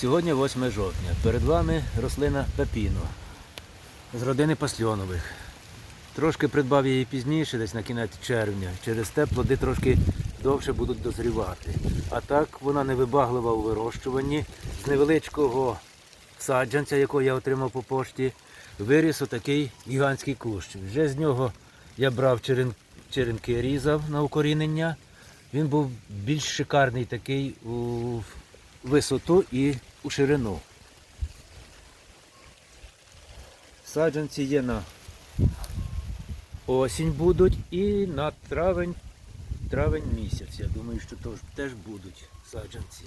Сьогодні 8 жовтня. Перед вами рослина пепіно з родини пасльонових. Трошки придбав її пізніше, десь на кінець червня. Через те плоди трошки довше будуть дозрівати. А так вона невибаглива у вирощуванні. З невеличкого саджанця, якого я отримав по пошті, виріс отакий гігантський кущ. Вже з нього я брав черен... черенки, різав на укорінення. Він був більш шикарний такий у висоту і у ширину. Саджанці є на осінь будуть і на травень, травень місяць. Я думаю, що теж, будуть саджанці.